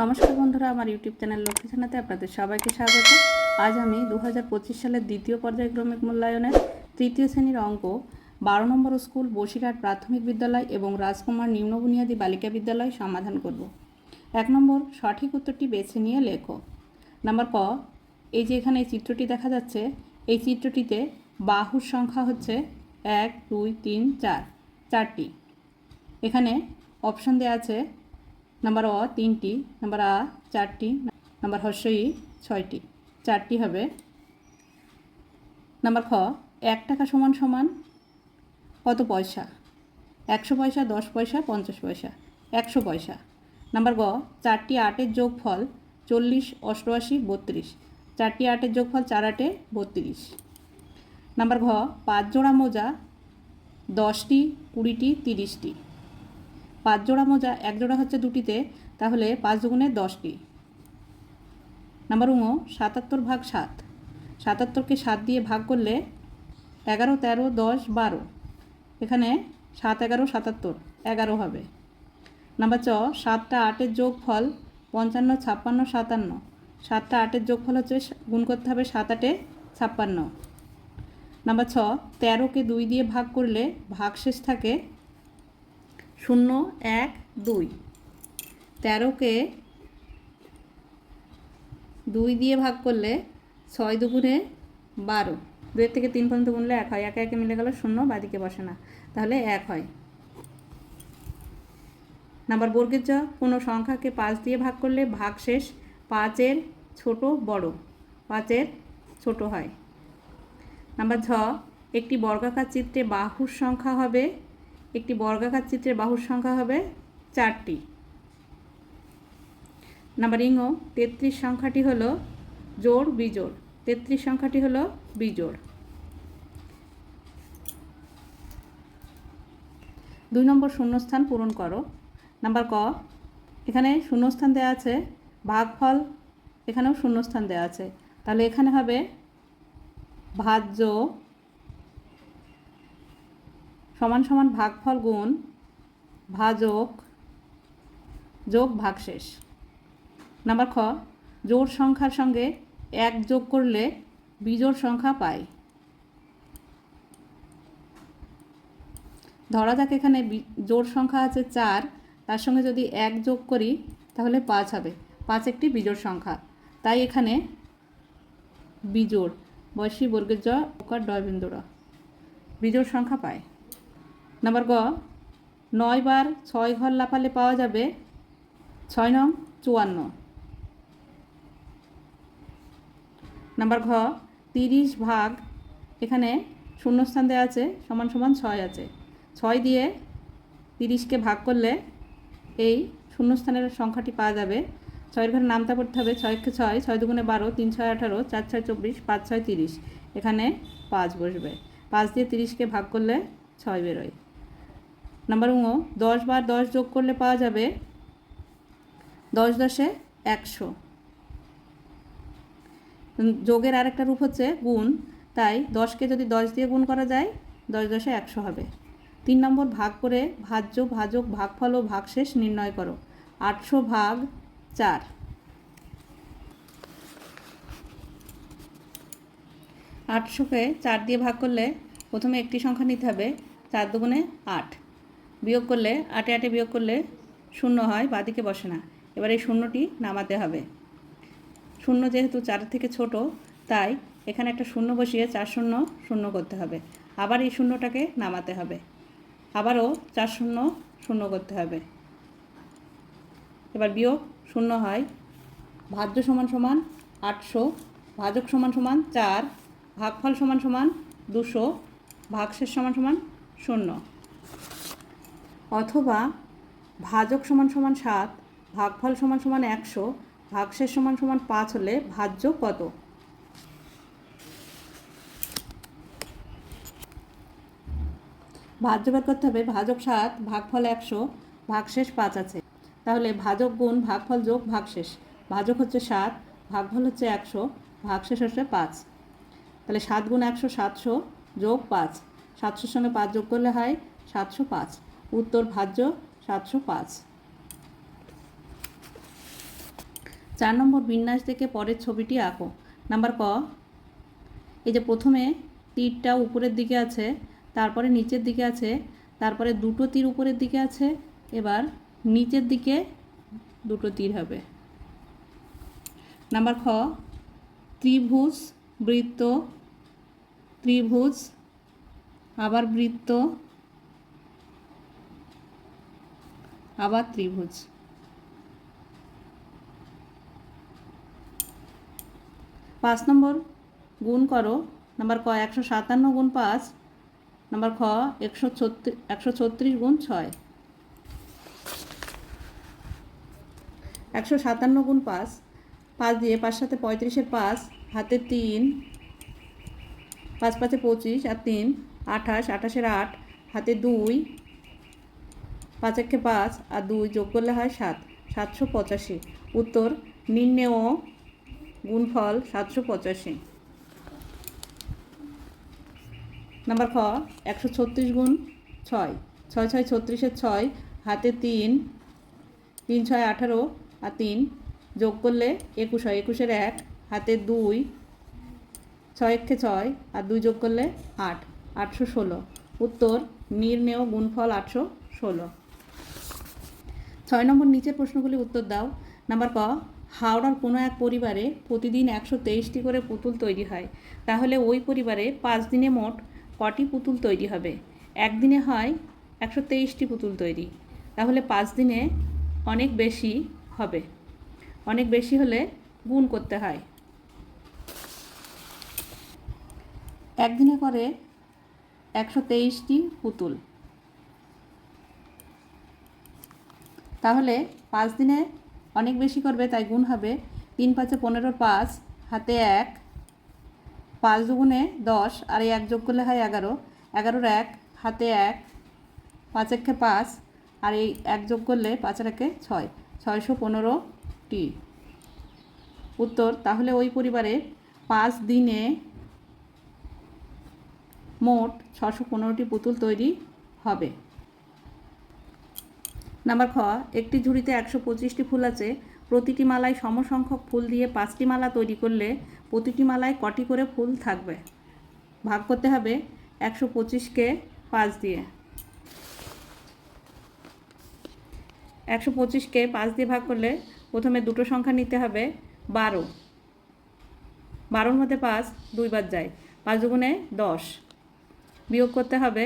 নমস্কার বন্ধুরা, আমার ইউটিউব চ্যানেল লক্ষ্মী ছানাতে আপনাদের সবাইকে স্বাগত। আজ আমি দু হাজার পঁচিশ সালের দ্বিতীয় পর্যায়ক্রমিক মূল্যায়নের তৃতীয় শ্রেণির অঙ্ক, বারো নম্বর স্কুল বসিরহাট প্রাথমিক বিদ্যালয় এবং রাজকুমার নিম্ন বুনিয়াদী বালিকা বিদ্যালয় সমাধান করব। এক নম্বর, সঠিক উত্তরটি বেছে নিয়ে লেখো। নাম্বার ক, এই যে এখানে এই চিত্রটি দেখা যাচ্ছে, এই চিত্রটিতে বাহুর সংখ্যা হচ্ছে এক, দুই, তিন, চার, চারটি। এখানে অপশন দেওয়া আছে নাম্বার অ, তিনটি। নাম্বার আ, চারটি। নাম্বার হর্ষই, ছয়টি। চারটি হবে। নাম্বার খ, এক টাকা সমান সমান কত পয়সা? একশো পয়সা, দশ পয়সা, পঞ্চাশ পয়সা। একশো পয়সা। নাম্বার গ, চারটি আটের যোগফল চল্লিশ, অষ্টআশি, বত্রিশ। চারটি আটের যোগফল চার আটে, বত্রিশ। নাম্বার ঘ, পাঁচ জোড়া মোজা দশটি, কুড়িটি, তিরিশটি। পাঁচ জোড়া মোজা এক জোড়া হচ্ছে দুটিতে, তাহলে পাঁচ দুগুণে দশটি নাম্বার উঙো সাতাত্তর ভাগ সাত। সাতাত্তরকে সাত দিয়ে ভাগ করলে এগারো, তেরো, দশ, বারো। এখানে সাত, এগারো, সাতাত্তর, এগারো হবে। নাম্বার চ, সাতটা আটের যোগ ফল পঞ্চান্ন, ছাপ্পান্ন, সাতান্ন। সাতটা আটের যোগ ফল হচ্ছে গুণ করতে হবে সাত আটে ছাপ্পান্ন। নাম্বার ছ তেরোকে দুই দিয়ে ভাগ করলে ভাগশেষ থাকে শূন্য, এক, দুই। তেরোকে দুই দিয়ে ভাগ করলে ছয় দুগুণে বারো। দুয়ের থেকে তিন পর্যন্ত গুনলে এক হয়। একে একে মিলে গেল শূন্য, বাদিকে বসে না। তাহলে এক হয়। নাম্বার বর্গের জ কোনো সংখ্যাকে পাঁচ দিয়ে ভাগ করলে ভাগ শেষ। পাঁচের ছোট বড়। পাঁচের ছোট হয়। নাম্বার ঝ একটি বর্গাকার চিত্রে বাহুর সংখ্যা হবে একটি বর্গাকার চিত্রের বাহুর সংখ্যা হবে চারটি। নাম্বার ইঙ্গ, তেত্রিশ সংখ্যাটি হলো জোড় বিজোড়। তেত্রিশ সংখ্যাটি হলো বিজোড়। দুই নম্বর শূন্যস্থান পূরণ করো। নাম্বার ক, এখানে শূন্যস্থান দেওয়া আছে, ভাগফল এখানেও শূন্যস্থান দেওয়া আছে। তাহলে এখানে হবে ভাজ্য সমান সমান ভাগফল গুণ ভাজক যোগ ভাগশেষ। নাম্বার খ, জোড় সংখ্যার সঙ্গে এক যোগ করলে বিজোড় সংখ্যা পাই। ধরা যাক এখানে জোড় সংখ্যা আছে চার, তার সঙ্গে যদি এক যোগ করি, তাহলে পাঁচ হবে। পাঁচ একটি বিজোড় সংখ্যা। তাই এখানে বিজোড়, বয়সী বর্গের জ, ওকার ডয় বিন্দুরা বিজোড় সংখ্যা পায়। নাম্বার গ নয় বার ছয় ঘর লাফালে পাওয়া যাবে। ছয় নং, চুয়ান্ন। নাম্বার ঘ, তিরিশ ভাগ এখানে শূন্যস্থান দেওয়া আছে, সমান সমান ছয় আছে। ছয় দিয়ে তিরিশকে ভাগ করলে এই শূন্যস্থানের সংখ্যাটি পাওয়া যাবে। ছয়ের ঘরে নামতা পড়তে হবে, ছয়কে ছয় ছয় দুগুণে বারো, তিন ছয় আঠারো, চার ছয় চব্বিশ, পাঁচ ছয় তিরিশ। এখানে পাঁচ বসবে। পাঁচ দিয়ে তিরিশকে ভাগ করলে ছয় বেরোয়। নাম্বার উঙো দশ বার দশ যোগ করলে পাওয়া যাবে দশ দশে একশো। যোগের আরেকটা রূপ হচ্ছে গুণ, তাই দশকে যদি দশ দিয়ে গুণ করা যায়, দশ দশে একশো হবে। তিন নম্বর, ভাগ করে ভাজ্য, ভাজক, ভাগফল ও ভাগশেষ নির্ণয় করো। আটশো ভাগ চার। আটশোকে চার দিয়ে ভাগ করলে প্রথমে একটি সংখ্যা নিতে হবে, চার দুগুণে আট। বিয়োগ করলে, আটে আটে বিয়োগ করলে শূন্য হয়, বাদিকে বসে না। এবার এই শূন্যটি নামাতে হবে। শূন্য যেহেতু চার থেকে ছোট, তাই এখানে একটা শূন্য বসিয়ে চার শূন্য শূন্য করতে হবে। আবার এই শূন্যটাকে নামাতে হবে। আবারও চার শূন্য শূন্য করতে হবে। এবার বিয়োগ শূন্য হয়। ভাজ্য সমান সমান আটশো, ভাজক সমান সমান চার, ভাগফল সমান সমান দুশো, ভাগশেষ সমান সমান শূন্য। অথবা ভাজক সমান সমান সাত, ভাগফল সমান সমান একশো, ভাগশেষ সমান সমান পাঁচ হলে ভাজ্য কত? ভাজ্য বের করতে হবে, ভাজক সাত, ভাগফল একশো, ভাগশেষ পাঁচ আছে। তাহলে ভাজক গুণ ভাগফল যোগ ভাগশেষ। ভাজক হচ্ছে সাত, ভাগফল হচ্ছে একশো, ভাগশেষ হচ্ছে পাঁচ। তাহলে সাত গুণ একশো, সাতশো যোগ পাঁচ। সাতশোর সঙ্গে পাঁচ যোগ করলে হয় সাতশো পাঁচ। উত্তর ভাজ্য সাতশো পাঁচ। চার নম্বর বিন্যাস দেখে পরের ছবিটি আঁকো। নাম্বার ক, এই যে প্রথমে তীরটা উপরের দিকে আছে, তারপরে নিচের দিকে আছে, তারপরে দুটো তীর উপরের দিকে আছে, এবার নিচের দিকে দুটো তীর হবে। নাম্বার খ, ত্রিভুজ, বৃত্ত, ত্রিভুজ, আবার বৃত্ত আবার ত্রিভুজ। পাঁচ নম্বর, গুণ করো, নাম্বার ক একশো সাতান্ন গুণ পাঁচ, নাম্বার খ একশো ছত্রিশ একশো ছত্রিশ গুণ ছয়। একশো সাতান্ন গুণ পাঁচ পাঁচ দিয়ে পাঁচ সাথে পঁয়ত্রিশের পাঁচ, হাতে তিন, পাঁচ পাঁচে পঁচিশ, আর তিন, আঠাশ, আঠাশের আট, হাতে দুই পাঁচ একে পাঁচ আর দুই যোগ করলে হয় সাত, সাতশো পঁচাশি। উত্তর, নির্ণেয় গুণফল সাতশো পঁচাশি। নাম্বার খ, একশো ছত্রিশ গুণ ছয়। ছয় ছয় ছত্রিশের ছয়, হাতে তিন তিন ছয় আঠারো আর তিন যোগ করলে একুশ হয়। একুশের এক, হাতে দুই ছয় একে ছয় আর দুই যোগ করলে আট, আটশো ষোলো। উত্তর, নির্ণেয় গুণফল আটশো ষোলো। ছয় নম্বর নিচের প্রশ্নগুলি উত্তর দাও। নাম্বার ক, হাওড়ার কোনো এক পরিবারে প্রতিদিন একশো তেইশটি করে পুতুল তৈরি হয়। তাহলে ওই পরিবারে পাঁচ দিনে মোট কটি পুতুল তৈরি হবে? একদিনে হয় একশো তেইশটি পুতুল তৈরি। তাহলে পাঁচ দিনে অনেক বেশি হবে। অনেক বেশি হলে গুণ করতে হয়। একদিনে করে একশো তেইশটি পুতুল। তাহলে পাঁচ দিনে অনেক বেশি করবে, তাই গুণ হবে তিন পাঁচে পনেরোর পাঁচ হাতে এক, পাঁচ দুগুণে দশ, আর এই এক যোগ করলে হয় এগারো, এগারোর এক, হাতে এক পাঁচ একে পাঁচ, আর এই এক যোগ করলে পাঁচের একে ছয়, ছয়শো পনেরোটি। উত্তর, তাহলে ওই পরিবারে পাঁচ দিনে মোট ছশো পনেরোটি পুতুল তৈরি হবে। নাম্বার খ, একটি ঝুড়িতে একশো পঁচিশটি ফুল আছে। প্রতিটি মালায় সমসংখ্যক ফুল দিয়ে পাঁচটি মালা তৈরি করলে প্রতিটি মালায় কটি করে ফুল থাকবে? ভাগ করতে হবে একশো পঁচিশকে পাঁচ দিয়ে। একশো পঁচিশকে পাঁচ দিয়ে ভাগ করলে প্রথমে দুটো সংখ্যা নিতে হবে বারো। বারোর মধ্যে পাঁচ দুইবার যায়, পাঁচ দুগুণে দশ। বিয়োগ করতে হবে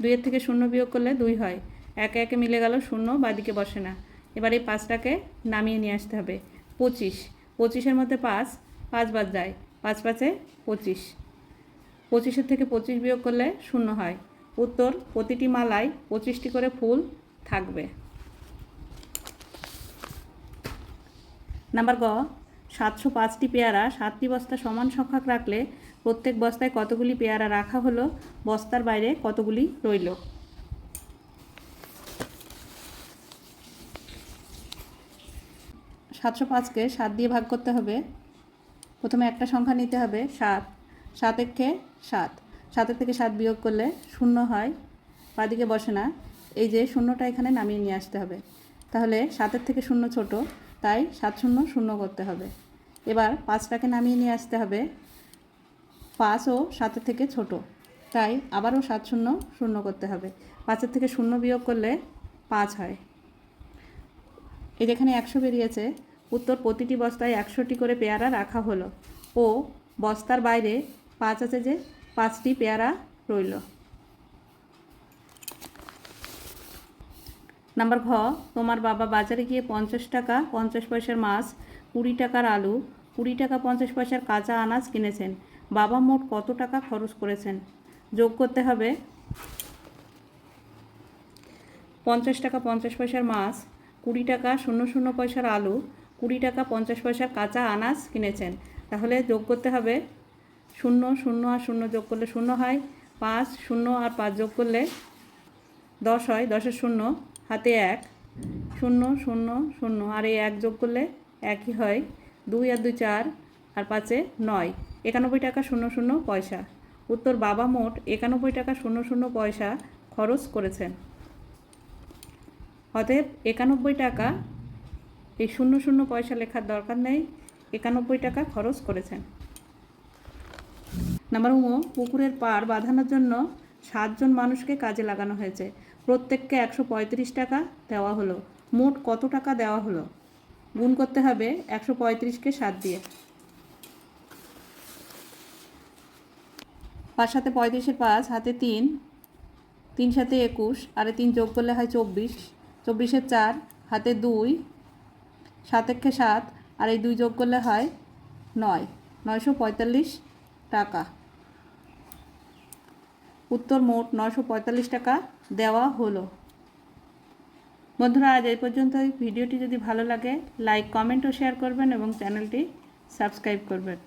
দুইয়ের থেকে শূন্য বিয়োগ করলে দুই হয়। একে একে মিলে গেল শূন্য, বাদিকে বসে না। এবার এই পাঁচটাকে নামিয়ে নিয়ে আসতে হবে। পঁচিশ। পঁচিশের মধ্যে পাঁচ পাঁচবার যায়। পাঁচ পাঁচে পঁচিশ। পঁচিশের থেকে পঁচিশ বিয়োগ করলে শূন্য হয়। উত্তর, প্রতিটি মালায় পঁচিশটি করে ফুল থাকবে। নাম্বার গ। সাতশো পাঁচটি পেয়ারা সাতটি বস্তা সমান সংখ্যক রাখলে প্রত্যেক বস্তায় কতগুলি পেয়ারা রাখা হলো, বস্তার বাইরে কতগুলি রইল? সাতশো পাঁচকে সাত দিয়ে ভাগ করতে হবে। প্রথমে একটা সংখ্যা নিতে হবে, সাত। সাত একে সাত। সাতের থেকে সাত বিয়োগ করলে শূন্য হয়। বাদিকে বসে না। এই যে শূন্যটা এখানে নামিয়ে নিয়ে আসতে হবে। তাহলে সাতের থেকে শূন্য ছোট, তাই সাত শূন্য শূন্য করতে হবে। এবার পাঁচটাকে নামিয়ে নিয়ে আসতে হবে। পাঁচ ও সাতের থেকে ছোট, তাই আবারও সাত শূন্য শূন্য করতে হবে। পাঁচের থেকে শূন্য বিয়োগ করলে পাঁচ হয়। এই যেখানে একশো বেরিয়েছে উত্তর প্রতিটি বস্তায় একশোটি করে পেয়ারা রাখা হলো ও বস্তার বাইরে পাঁচ আছে যে পাঁচটি পেয়ারা রইল। নাম্বার ঘ, তোমার বাবা বাজারে গিয়ে পঞ্চাশ টাকা, পঞ্চাশ পয়সার মাছ, কুড়ি টাকার আলু, কুড়ি টাকা, পঞ্চাশ পয়সার কাঁচা আনাজ কিনেছেন। বাবা মোট কত টাকা খরচ করেছেন? যোগ করতে হবে পঞ্চাশ টাকা, পঞ্চাশ পয়সার মাছ, কুড়ি টাকা, শূন্য শূন্য পয়সার আলু কুড়ি টাকা পঞ্চাশ পয়সার কাঁচা আনাজ কিনেছেন। তাহলে যোগ করতে হবে শূন্য শূন্য আর শূন্য যোগ করলে শূন্য হয়। পাঁচ, শূন্য আর পাঁচ যোগ করলে দশ হয় দশের শূন্য, হাতে এক। শূন্য শূন্য শূন্য আর এই এক যোগ করলে একই হয়। দুই আর দুই চার আর পাঁচে নয়। একানব্বই টাকা শূন্য শূন্য পয়সা। উত্তর বাবা মোট একানব্বই টাকা শূন্য শূন্য পয়সা খরচ করেছেন। অতএব একানব্বই টাকা এই শূন্য শূন্য পয়সা লেখার দরকার নেই। একানব্বই টাকা খরচ করেছেন। নাম্বার ও পুকুরের পাড় বাঁধানোর জন্য সাতজন মানুষকে কাজে লাগানো হয়েছে। প্রত্যেককে একশো পঁয়ত্রিশ টাকা দেওয়া হলো। মোট কত টাকা দেওয়া হলো? গুণ করতে হবে একশো পঁয়ত্রিশকে সাত দিয়ে। পাঁচ সাথে পঁয়ত্রিশের পাঁচ, হাতে তিন। তিন সাথে একুশ, আর তিন যোগ করলে হয় চব্বিশ। চব্বিশের চার, হাতে দুই। সাত একে সাত, আর এই দুই যোগ করলে হয় নয়। নয়শো পঁয়তাল্লিশ টাকা। উত্তর মোট নয়শো পঁয়তাল্লিশ টাকা দেওয়া হলো। বন্ধুরা, আজ এই পর্যন্ত ভিডিওটি যদি ভালো লাগে, লাইক, কমেন্ট ও শেয়ার করবেন এবং চ্যানেলটি সাবস্ক্রাইব করবেন।